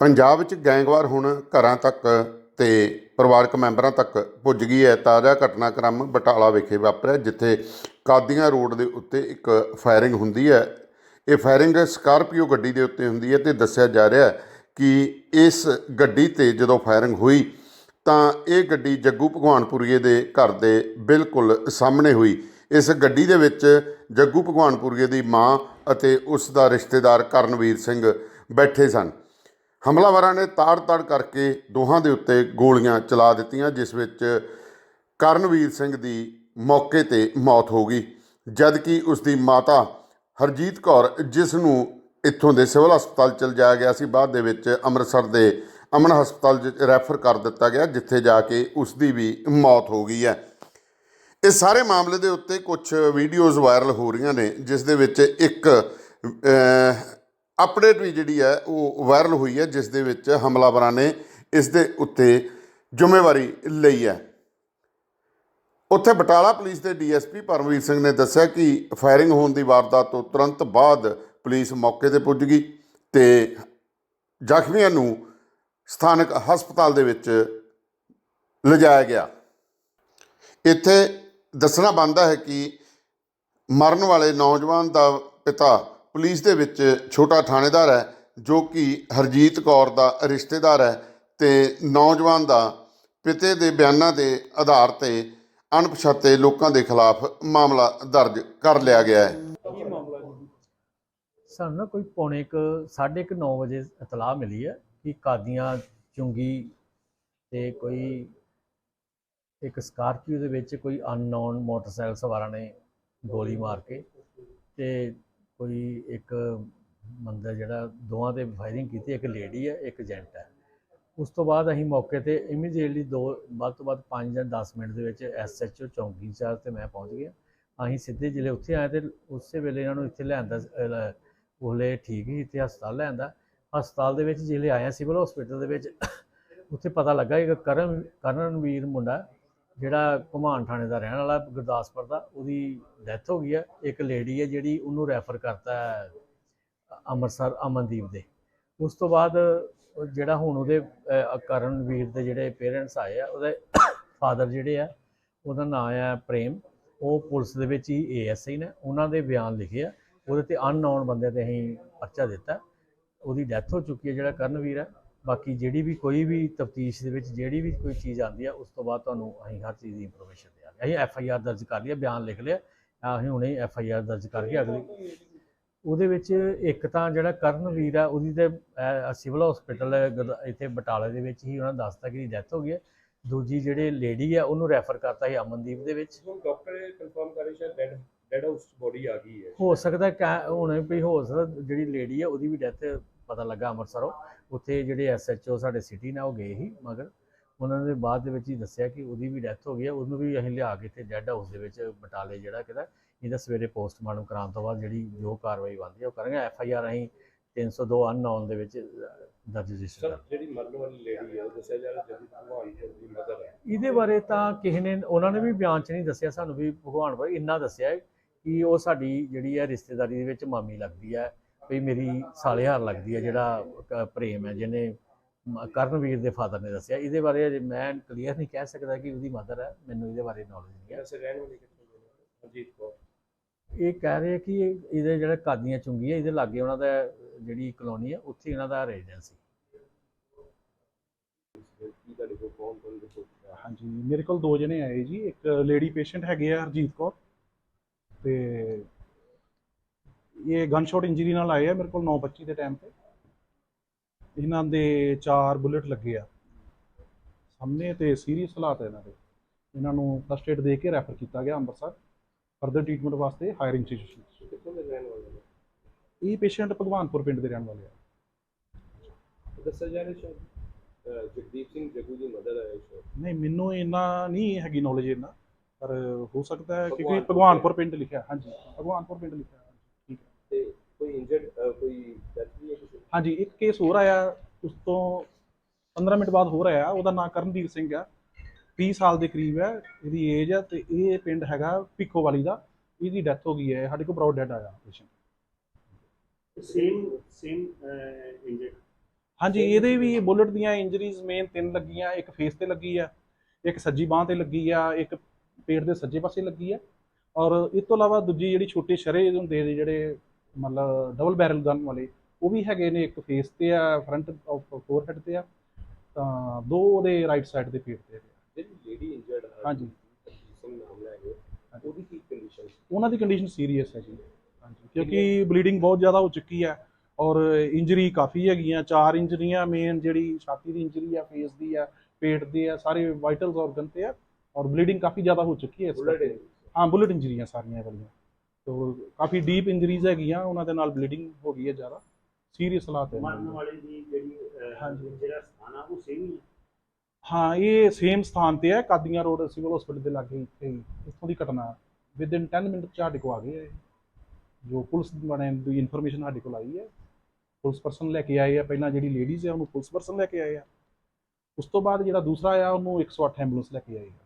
ਪੰਜਾਬ ਵਿੱਚ ਗੈਂਗਵਾਰ ਹੁਣ ਘਰਾਂ ਤੱਕ ਤੇ ਪਰਿਵਾਰਕ ਮੈਂਬਰਾਂ ਤੱਕ ਪੁੱਜ ਗਈ ਹੈ। ਤਾਜ਼ਾ ਘਟਨਾਕ੍ਰਮ ਬਟਾਲਾ ਵਿਖੇ ਵਾਪਰਿਆ, ਜਿੱਥੇ ਕਾਦੀਆਂ ਰੋਡ ਦੇ ਉੱਤੇ ਇੱਕ ਫਾਇਰਿੰਗ ਹੁੰਦੀ ਹੈ। ਇਹ ਫਾਇਰਿੰਗ ਸਕਾਰਪੀਓ ਗੱਡੀ ਦੇ ਉੱਤੇ ਹੁੰਦੀ ਹੈ ਤੇ ਦੱਸਿਆ ਜਾ ਰਿਹਾ ਹੈ ਕਿ ਇਸ ਗੱਡੀ ਤੇ ਜਦੋਂ ਫਾਇਰਿੰਗ ਹੋਈ ਤਾਂ ਇਹ ਗੱਡੀ ਜੱਗੂ ਭਗਵਾਨਪੁਰੀਏ ਦੇ ਘਰ ਦੇ ਬਿਲਕੁਲ ਸਾਹਮਣੇ ਹੋਈ। ਇਸ ਗੱਡੀ ਦੇ ਵਿੱਚ ਜੱਗੂ ਭਗਵਾਨਪੁਰੀਏ ਦੀ ਮਾਂ ਅਤੇ ਉਸ ਦਾ ਰਿਸ਼ਤੇਦਾਰ ਕਰਨਵੀਰ ਸਿੰਘ ਬੈਠੇ ਸਨ। ਹਮਲਾਵਰਾਂ ਨੇ ਤਾੜ-ਤਾੜ ਕਰਕੇ ਦੋਹਾਂ ਦੇ ਉੱਤੇ ਗੋਲੀਆਂ ਚਲਾ ਦਿੱਤੀਆਂ, ਜਿਸ ਵਿੱਚ ਕਰਨਵੀਰ ਸਿੰਘ ਦੀ ਮੌਕੇ ਤੇ ਮੌਤ ਹੋ ਗਈ। ਜਦਕਿ ਉਸ ਦੀ ਮਾਤਾ ਹਰਜੀਤ ਕੌਰ, ਜਿਸ ਨੂੰ ਇੱਥੋਂ ਦੇ ਸਿਵਲ ਹਸਪਤਾਲ ਚਲ ਜਾਇਆ ਗਿਆ ਸੀ, ਬਾਅਦ ਦੇ ਵਿੱਚ ਅੰਮ੍ਰਿਤਸਰ ਦੇ ਅਮਨ ਹਸਪਤਾਲ 'ਚ ਰੈਫਰ ਕਰ ਦਿੱਤਾ ਗਿਆ, ਜਿੱਥੇ ਜਾ ਕੇ ਉਸ ਦੀ ਵੀ ਮੌਤ ਹੋ ਗਈ ਹੈ। ਇਸ ਸਾਰੇ ਮਾਮਲੇ ਦੇ ਉੱਤੇ ਕੁਝ ਵੀਡੀਓਜ਼ ਵਾਇਰਲ ਹੋ ਰਹੀਆਂ ਨੇ, ਜਿਸ ਦੇ ਵਿੱਚ ਇੱਕ ਅਪਡੇਟ ਵੀ ਜਿਹੜੀ ਹੈ ਉਹ ਵਾਇਰਲ ਹੋਈ ਹੈ, ਜਿਸ ਦੇ ਵਿੱਚ ਹਮਲਾਵਰਾਂ ਨੇ ਇਸ ਦੇ ਉੱਤੇ ਜ਼ਿੰਮੇਵਾਰੀ ਲਈ ਹੈ। ਉੱਥੇ ਬਟਾਲਾ ਪੁਲਿਸ ਦੇ ਡੀਐਸਪੀ ਪਰਮਵੀਰ ਸਿੰਘ ਨੇ ਦੱਸਿਆ ਕਿ ਫਾਇਰਿੰਗ ਹੋਣ ਦੀ ਵਾਰਦਾਤ ਤੋਂ ਤੁਰੰਤ ਬਾਅਦ ਪੁਲਿਸ ਮੌਕੇ ਤੇ ਪੁੱਜ ਗਈ ਤੇ ਜ਼ਖਮੀਆਂ ਨੂੰ ਸਥਾਨਕ ਹਸਪਤਾਲ ਦੇ ਵਿੱਚ ਲਿਜਾਇਆ ਗਿਆ। ਇੱਥੇ ਦੱਸਣਾ ਬਣਦਾ ਹੈ ਕਿ ਮਰਨ ਵਾਲੇ ਨੌਜਵਾਨ ਦਾ ਪਿਤਾ ਪੁਲਿਸ ਦੇ ਵਿੱਚ ਛੋਟਾ ਥਾਣੇਦਾਰ ਹੈ ਜੋ ਕਿ ਹਰਜੀਤ ਕੌਰ ਦਾ ਰਿਸ਼ਤੇਦਾਰ ਹੈ ਤੇ ਨੌਜਵਾਨ ਦਾ ਪਿਤੇ ਦੇ ਬਿਆਨਾਂ ਦੇ ਆਧਾਰ ਤੇ ਅਣਪਛਾਤੇ ਲੋਕਾਂ ਦੇ ਖਿਲਾਫ ਮਾਮਲਾ ਦਰਜ ਕਰ ਲਿਆ ਗਿਆ ਹੈ। ਸਾਨੂੰ ਨਾ ਕੋਈ ਪੌਣੇ ਕੁ ਸਾਢੇ ਕੁ ਨੌ ਵਜੇ ਇਤਲਾਹ ਮਿਲੀ ਹੈ ਕਿ ਕਾਦੀਆਂ ਚੁੰਗੀ ਤੇ ਕੋਈ ਇੱਕ ਸਕਾਰਪੀਓ ਦੇ ਵਿੱਚ ਕੋਈ ਅਨਨੋਨ ਮੋਟਰਸਾਈਕਲ ਸਵਾਰਾਂ ਨੇ ਗੋਲੀ ਮਾਰ ਕੇ ਤੇ ਕੋਈ ਇੱਕ ਬੰਦਾ ਜਿਹੜਾ ਦੋਵਾਂ ਤੇ ਫਾਇਰਿੰਗ ਕੀਤੀ, ਇੱਕ ਲੇਡੀ ਹੈ, ਇੱਕ ਜੈਂਟ ਹੈ। ਉਸ ਤੋਂ ਬਾਅਦ ਅਸੀਂ ਮੌਕੇ ਤੇ ਇਮੀਡੀਏਟਲੀ ਦੋ, ਵੱਧ ਤੋਂ ਵੱਧ 5 ਜਾਂ 10 ਮਿੰਟ ਦੇ ਵਿੱਚ ਐਸਐਚਓ ਚੌਂਕੀ ਚਾਰ ਤੇ ਮੈਂ ਪਹੁੰਚ ਗਿਆ। ਅਸੀਂ ਸਿੱਧੇ ਜ਼ਿਲ੍ਹੇ ਉੱਥੇ ਆਏ ਤੇ ਉਸੇ ਵੇਲੇ ਇਹਨਾਂ ਨੂੰ ਇੱਥੇ ਲਿਆਂਦਾ ਉਹਲੇ ਠੀਕ ਹੀ ਇੱਥੇ ਹਸਪਤਾਲ ਲਿਆਂਦਾ। ਹਸਪਤਾਲ ਦੇ ਵਿੱਚ ਜਿਹੜੇ ਆਇਆ ਸਿਵਲ ਹਸਪੀਟਲ ਦੇ ਵਿੱਚ। ਉੱਥੇ ਪਤਾ ਲੱਗਾ ਕਿ ਕਰਨ ਕਰਨਵੀਰ ਮੁੰਡਾ ਜਿਹੜਾ ਘੁਮਾਨ ਥਾਣੇ ਦਾ ਰਹਿਣ ਵਾਲਾ ਗੁਰਦਾਸਪੁਰ ਦਾ, ਉਹਦੀ ਡੈਥ ਹੋ ਗਈ ਹੈ। ਇੱਕ ਲੇਡੀ ਹੈ ਜਿਹੜੀ ਉਹਨੂੰ ਰੈਫਰ ਕਰਤਾ ਅੰਮ੍ਰਿਤਸਰ ਅਮਨਦੀਪ ਦੇ। ਉਸ ਤੋਂ ਬਾਅਦ ਜਿਹੜਾ ਹੁਣ ਉਹਦੇ ਕਰਨਵੀਰ ਦੇ ਜਿਹੜੇ ਪੇਰੈਂਟਸ ਆਏ ਆ, ਉਹਦੇ ਫਾਦਰ ਜਿਹੜੇ ਆ, ਉਹਦਾ ਨਾਮ ਆ ਪ੍ਰੇਮ। ਉਹ ਪੁਲਿਸ ਦੇ ਵਿੱਚ ਹੀ ਏਐਸਆਈ ਨੇ। ਉਹਨਾਂ ਦੇ ਬਿਆਨ ਲਿਖੇ ਆ। ਉਹਦੇ ਤੇ ਅਨਨੋਨ ਬੰਦੇ ਤੇ ਅਸੀਂ ਪਰਚਾ ਦਿੱਤਾ। ਉਹਦੀ ਡੈਥ ਹੋ ਚੁੱਕੀ ਹੈ ਜਿਹੜਾ ਕਰਨਵੀਰ ਹੈ। ਬਾਕੀ ਜਿਹੜੀ ਵੀ ਕੋਈ ਵੀ ਤਫਤੀਸ਼ ਦੇ ਵਿੱਚ ਜਿਹੜੀ ਵੀ ਕੋਈ ਚੀਜ਼ ਆਉਂਦੀ ਆ ਉਸ ਤੋਂ ਬਾਅਦ ਤੁਹਾਨੂੰ ਅਸੀਂ ਹਰ ਚੀਜ਼ ਦੀ ਇਨਫੋਰਮੇਸ਼ਨ ਦਿਆਂਗੇ। ਅਸੀਂ ਐਫ ਆਈ ਆਰ ਦਰਜ ਕਰ ਲਈ ਹੈ, ਬਿਆਨ ਲਿਖ ਲਿਆ। ਅਸੀਂ ਹੁਣੇ ਐਫ ਆਈ ਆਰ ਦਰਜ ਕਰਕੇ ਅਗਲੀ ਉਹਦੇ ਵਿੱਚ ਇੱਕ ਤਾਂ ਜਿਹੜਾ ਕਰਨਵੀਰ ਆ ਉਹਦੀ ਤੇ ਸਿਵਲ ਹਸਪੀਟਲ ਇੱਥੇ ਬਟਾਲੇ ਦੇ ਵਿੱਚ ਹੀ ਉਹਨਾਂ ਦੱਸਤਾ ਕਿ ਡੈਥ ਹੋ ਗਈ ਹੈ। ਦੂਜੀ ਜਿਹੜੇ ਲੇਡੀ ਆ ਉਹਨੂੰ ਰੈਫਰ ਕਰਤਾ ਸੀ ਅਮਨਦੀਪ ਦੇ ਵਿੱਚ। ਹੁਣ ਡਾਕਟਰ ਕਨਫਰਮ ਕਰੇ ਸ਼ਾਇਦ ਡੈਡ ਡੈਡ ਹਾਊਸ ਬੋਡੀ ਆ ਗਈ ਹੈ। ਹੋ ਸਕਦਾ ਕਿ ਹੁਣ ਵੀ ਹੋ ਸਕਦਾ ਜਿਹੜੀ ਲੇਡੀ ਆ ਉਹਦੀ ਵੀ ਡੈਥ ਪਤਾ ਲੱਗਾ ਅੰਮ੍ਰਿਤਸਰੋਂ। ਉੱਥੇ ਜਿਹੜੇ ਐਸਐਚਓ ਸਾਡੇ ਸਿਟੀ ਨੇ ਉਹ ਗਏ ਸੀ ਮਗਰ ਉਹਨਾਂ ਨੇ ਬਾਅਦ ਦੇ ਵਿੱਚ ਹੀ ਦੱਸਿਆ ਕਿ ਉਹਦੀ ਵੀ ਡੈਥ ਹੋ ਗਈ ਹੈ ਉਹਨੂੰ ਵੀ ਅਸੀਂ ਲਿਆ ਕੇ ਇੱਥੇ ਡੈੱਡ ਹਾਊਸ ਦੇ ਵਿੱਚ ਬਟਾਲੇ ਜਿਹੜਾ ਕਿਦਾ ਇਹਦਾ ਸਵੇਰੇ ਪੋਸਟਮਾਰਟਮ ਕਰਾਉਣ ਤੋਂ ਬਾਅਦ ਜਿਹੜੀ ਜੋ ਕਾਰਵਾਈ ਬਣਦੀ ਹੈ ਉਹ ਕਰਾਂਗੇ ਐਫ ਆਈ ਆਰ ਅਸੀਂ 302 ਅਨਨੋਨ ਦੇ ਵਿੱਚ ਦਰਜ ਰਜਿਸਟਰ ਸਰ ਜਿਹੜੀ ਮਰਨ ਵਾਲੀ ਲੇਡੀ ਹੈ ਉਹ ਦੱਸਿਆ ਜਾ ਰਿਹਾ ਜਦੀ ਭਗਵਾਨਪੁਰ ਦੀ ਮਦਰ ਹੈ ਇਹਦੇ ਬਾਰੇ ਤਾਂ ਕਿਸੇ ਨੇ ਉਹਨਾਂ ਨੇ ਵੀ ਬਿਆਨ 'ਚ ਨਹੀਂ ਦੱਸਿਆ ਸਾਨੂੰ ਵੀ ਭਗਵਾਨ ਬਾਰੇ ਇੰਨਾ ਦੱਸਿਆ ਕਿ ਉਹ ਸਾਡੀ ਜਿਹੜੀ ਹੈ ਰਿਸ਼ਤੇਦਾਰੀ ਦੇ ਵਿੱਚ ਮਾਮੀ ਲੱਗਦੀ ਹੈ। ਵੀ ਮੇਰੀ ਸਾਲੇਹਾਰ ਲੱਗਦੀ ਹੈ ਜਿਹੜਾ ਪ੍ਰੇਮ ਹੈ ਜਿਹਨੇ ਕਰਨਵੀਰ ਦੇ ਫਾਦਰ ਨੇ ਦੱਸਿਆ। ਇਹਦੇ ਬਾਰੇ ਅਜੇ ਮੈਂ ਕਲੀਅਰ ਨਹੀਂ ਕਹਿ ਸਕਦਾ ਕਿ ਉਹਦੀ ਮਦਰ ਹੈ ਮੈਨੂੰ ਇਹਦੇ ਬਾਰੇ ਨੌਲੇਜ ਨਹੀਂ ਹੈ। ਅਜੀਤ ਕੌਰ। ਇਹ ਕਹਿ ਰਹੇ ਕਿ ਇਹ- ਇਹਦੇ ਜਿਹੜਾ ਕਾਦੀਆਂ ਚੁੰਗੀ ਹੈ ਇਹਦੇ ਲਾਗੇ ਉਹਨਾਂ ਦਾ ਜਿਹੜੀ ਕਲੋਨੀ ਹੈ ਉੱਥੇ ਇਹਨਾਂ ਦਾ ਰੈਜ਼ੀਡੈਂਸ ਰਿਪੋਰਟ ਹਾਂਜੀ ਮੇਰੇ ਕੋਲ ਦੋ ਜਣੇ ਆਏ ਜੀ। ਇੱਕ ਲੇਡੀ ਪੇਸ਼ੈਂਟ ਹੈਗੇ ਆ ਹਰਜੀਤ ਕੌਰ ਤੇ ਇਹ ਗਨ ਸ਼ਾਟ ਇੰਜਰੀ ਨਾਲ ਆਏ ਆ ਮੇਰੇ ਕੋਲ 9:25 ਦੇ ਟਾਈਮ ਤੇ। ਇਹਨਾਂ ਦੇ ਚਾਰ ਬੁਲੇਟ ਲੱਗੇ ਆ। ਸਾਹਮਣੇ ਤੇ ਸੀਰੀਅਸ ਹਾਲਾਤ ਹੈ ਇਹਨਾਂ ਦੇ। ਇਹਨਾਂ ਨੂੰ ਫਸਟ ਏਡ ਦੇ ਕੇ ਰੈਫਰ ਕੀਤਾ ਗਿਆ ਅੰਮ੍ਰਿਤਸਰ ਫਰਦਰ ਟ੍ਰੀਟਮੈਂਟ ਵਾਸਤੇ ਹਾਇਰ ਇੰਸਟੀਟਿਊਸ਼ਨ ਕਿੱਥੋਂ ਦੇ ਰਹਿਣ ਵਾਲੇ ਨੇ? ਇਹ ਪੇਸ਼ੈਂਟ ਭਗਵਾਨਪੁਰ ਪਿੰਡ ਦੇ ਰਹਿਣ ਵਾਲੇ ਆ। ਦੱਸਿਆ ਜਾ ਰਿਹਾ ਜਗਦੀਪ ਸਿੰਘ ਜੱਗੂ ਦੀ ਮਦਰ ਹੈ ਨਹੀਂ ਮੈਨੂੰ ਇੰਨਾ ਨਹੀਂ ਹੈਗੀ ਨੌਲੇਜ ਇੰਨਾ ਪਰ ਹੋ ਸਕਦਾ ਹੈ ਕਿਉਂਕਿ ਭਗਵਾਨਪੁਰ ਪਿੰਡ ਲਿਖਿਆ ਹਾਂਜੀ ਭਗਵਾਨਪੁਰ ਪਿੰਡ ਲਿਖਿਆ। ਤੇ ਕੋਈ ਇੰਜਰਡ ਕੋਈ ਡੈਥ ਵੀ ਹੈ ਕਿਸੇ ਦੀ? ਹਾਂਜੀ ਇੱਕ ਕੇਸ ਹੋਰ ਆਇਆ ਉਸ ਤੋਂ 15 ਮਿੰਟ ਬਾਅਦ ਹੋਰ ਆਇਆ ਉਹਦਾ ਨਾਮ ਕਰਨਵੀਰ ਸਿੰਘ ਆ। 30 ਸਾਲ ਦੇ ਕਰੀਬ ਹੈ ਇਹਦੀ ਏਜ ਹੈ ਤੇ ਇਹ ਪਿੰਡ ਹੈਗਾ ਭਿੱਖੋ ਵਾਲੀ ਦਾ ਇਹਦੀ ਡੈਥ ਹੋ ਗਈ ਹੈ ਸਾਡੇ ਕੋਲ ਬਰਾਡ ਡੈਡ ਆਇਆ ਪੇਸ਼ੈਂਟ same uh, injured ਹਾਂਜੀ ਇਹਦੇ ਵੀ ਬੁਲਟ ਦੀਆਂ ਇੰਜਰੀਜ਼ ਮੇਨ ਤਿੰਨ ਲੱਗੀਆਂ ਇੱਕ ਫੇਸ ਤੇ ਲੱਗੀ ਆ ਇੱਕ ਸੱਜੀ ਬਾਹ ਤੇ ਲੱਗੀ ਆ ਇੱਕ ਪੇਟ ਦੇ ਸੱਜੇ ਪਾਸੇ ਲੱਗੀ ਆ। ਔਰ ਇਸ ਤੋਂ ਇਲਾਵਾ ਦੂਜੀ ਜਿਹੜੀ ਛੋਟੇ ਸ਼ਰੇ ਹੁੰਦੇ ਨੇ ਜਿਹੜੇ ਮਤਲਬ ਡਬਲ ਬੈਰਲ ਗਨ ਵਾਲੇ ਉਹ ਵੀ ਹੈਗੇ ਨੇ ਇੱਕ ਫੇਸ ਤੇ ਆ ਫਰੰਟ ਆਫ ਫੋਰਹੈਡ ਤੇ ਆ ਤਾਂ ਦੋ ਉਹਦੇ ਰਾਈਟ ਸਾਈਡ ਦੇ ਪੇਟ ਤੇ ਆ। ਜਿਹੜੀ ਲੇਡੀ ਇੰਜਰਡ ਹੈ ਹਾਂਜੀ। ਸਿੰਘ ਨਾਮ ਲੈ ਕੇ ਉਹਦੀ ਕੀ ਕੰਡੀਸ਼ਨ ਉਹਨਾਂ ਦੀ ਕੰਡੀਸ਼ਨ ਸੀਰੀਅਸ ਹੈ ਜੀ। ਹਾਂਜੀ ਕਿਉਂਕਿ ਬਲੀਡਿੰਗ ਬਹੁਤ ਜ਼ਿਆਦਾ ਹੋ ਚੁੱਕੀ ਹੈ ਔਰ ਇੰਜਰੀ ਕਾਫੀ ਹੈਗੀਆਂ ਚਾਰ ਇੰਜਰੀਆਂ ਮੇਨ ਜਿਹੜੀ ਛਾਤੀ ਦੀ ਇੰਜਰੀ ਆ ਫੇਸ ਦੀ ਆ ਪੇਟ ਦੀ ਆ ਸਾਰੇ ਵਾਈਟਲਸ ਆਰਗਨ ਤੇ ਆ ਔਰ ਬਲੀਡਿੰਗ ਕਾਫੀ ਜ਼ਿਆਦਾ ਹੋ ਚੁੱਕੀ ਹੈ ਇਸ ਕਰਕੇ। ਹਾਂ ਬੁਲਟ ਇੰਜਰੀਆਂ ਸਾਰੀਆਂ ਵਾਲੀਆਂ। ਤੋ ਕਾਫੀ ਡੀਪ ਇੰਜਰੀਜ਼ ਹੈਗੀਆਂ ਉਹਨਾਂ ਦੇ ਨਾਲ ਬਲੀਡਿੰਗ ਹੋ ਗਈ ਹੈ ਜ਼ਿਆਦਾ ਸੀਰੀਅਸ ਹਾਲਾਤ ਹੈ ਮਰਨ। ਵਾਲੇ ਦੀ ਜਿਹੜੀ ਹਾਂਜੀ। ਜਿਹੜਾ ਸਥਾਨ ਆ ਉਹ ਸੇਮ ਹੀ ਹੈ ਹਾਂ ਇਹ ਸੇਮ ਸਥਾਨ ਤੇ ਹੈ ਕਾਦੀਆਂ ਰੋਡ ਸਿਵਲ ਹਸਪੀਟਲ ਦੇ ਲਾਗੇ ਇੱਥੇ ਇੱਥੋਂ ਦੀ ਘਟਨਾ ਵਿਦ ਇਨ 10 ਮਿੰਟ ਚ ਸਾਡੇ ਕੋਲ ਆ ਗਏ ਹੈ। ਜੋ ਪੁਲਿਸ ਬਣੇ ਦੀ ਇਨਫੋਰਮੇਸ਼ਨ ਸਾਡੇ ਕੋਲ ਆਈ ਹੈ ਪੁਲਿਸ ਪਰਸਨ ਲੈ ਕੇ ਆਏ ਆ ਪਹਿਲਾਂ ਜਿਹੜੀ ਲੇਡੀਜ਼ ਹੈ ਉਹਨੂੰ ਪੁਲਿਸ ਪਰਸਨ ਲੈ ਕੇ ਆਏ ਆ ਉਸ ਤੋਂ ਬਾਅਦ ਜਿਹੜਾ ਦੂਸਰਾ ਆ ਉਹਨੂੰ 108 ਐਂਬੂਲੈਂਸ ਲੈ ਕੇ ਆਏ ਆ